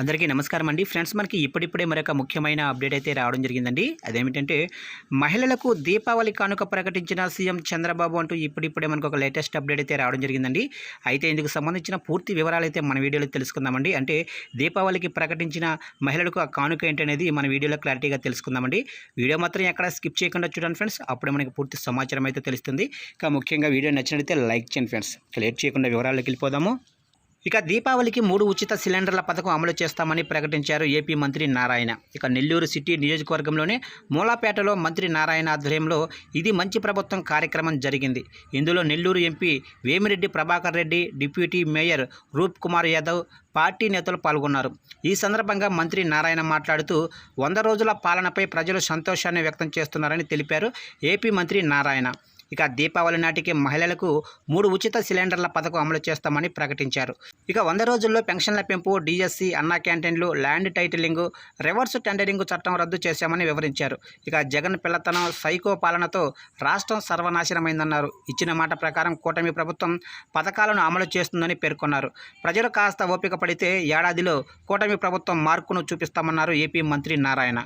అందరికీ నమస్కారం అండి. ఫ్రెండ్స్ మనకి ఇప్పుడిప్పుడే మరొక ముఖ్యమైన అప్డేట్ అయితే రావడం జరిగిందండి. అదేమిటంటే మహిళలకు దీపావళి కానుక ప్రకటించిన సీఎం చంద్రబాబు అంటూ ఇప్పుడిప్పుడే మనకు ఒక లేటెస్ట్ అప్డేట్ అయితే రావడం జరిగిందండి. అయితే ఇందుకు సంబంధించిన పూర్తి వివరాలు అయితే మన వీడియోలో తెలుసుకుందామండి. అంటే దీపావళికి ప్రకటించిన మహిళలకు ఆ కానుక ఏంటనేది మన వీడియోలో క్లారిటీగా తెలుసుకుందామండి. వీడియో మాత్రం ఎక్కడ స్కిప్ చేయకుండా చూడండి ఫ్రెండ్స్. అప్పుడే మనకి పూర్తి సమాచారం అయితే తెలుస్తుంది. ఇంకా ముఖ్యంగా వీడియో నచ్చినట్లయితే లైక్ చేయండి ఫ్రెండ్స్. లేట్ చేయకుండా వివరాల్లోకి వెళ్ళిపోదాము. ఇక దీపావళికి మూడు ఉచిత సిలిండర్ల పథకం అమలు చేస్తామని ప్రకటించారు ఏపీ మంత్రి నారాయణ. ఇక నెల్లూరు సిటీ నియోజకవర్గంలోని మూలాపేటలో మంత్రి నారాయణ ఆధ్వర్యంలో ఇది మంచి ప్రభుత్వం కార్యక్రమం జరిగింది. ఇందులో Nellore MP Vemireddy Prabhakar Reddy deputy mayor Roop Kumar Yadav party నేతలు పాల్గొన్నారు. ఈ సందర్భంగా మంత్రి నారాయణ మాట్లాడుతూ వంద రోజుల పాలనపై ప్రజలు సంతోషాన్ని వ్యక్తం చేస్తున్నారని తెలిపారు ఏపీ మంత్రి నారాయణ. ఇక దీపావళి నాటికి మహిళలకు మూడు ఉచిత సిలిండర్ల పథకం అమలు చేస్తామని ప్రకటించారు. ఇక వంద రోజుల్లో పెన్షన్ల పెంపు డిఎస్సి అన్నా క్యాంటీన్లు ల్యాండ్ టైటిలింగ్ రివర్స్ టెండరింగ్ చట్టం రద్దు చేశామని వివరించారు. ఇక జగన్ పిల్లతనం సైకో పాలనతో రాష్ట్రం సర్వనాశనమైందన్నారు. ఇచ్చిన మాట ప్రకారం కూటమి ప్రభుత్వం పథకాలను అమలు చేస్తుందని పేర్కొన్నారు. ప్రజలు కాస్త ఓపిక పడితే ఏడాదిలో కూటమి ప్రభుత్వం మార్కును చూపిస్తామన్నారు ఏపీ మంత్రి నారాయణ.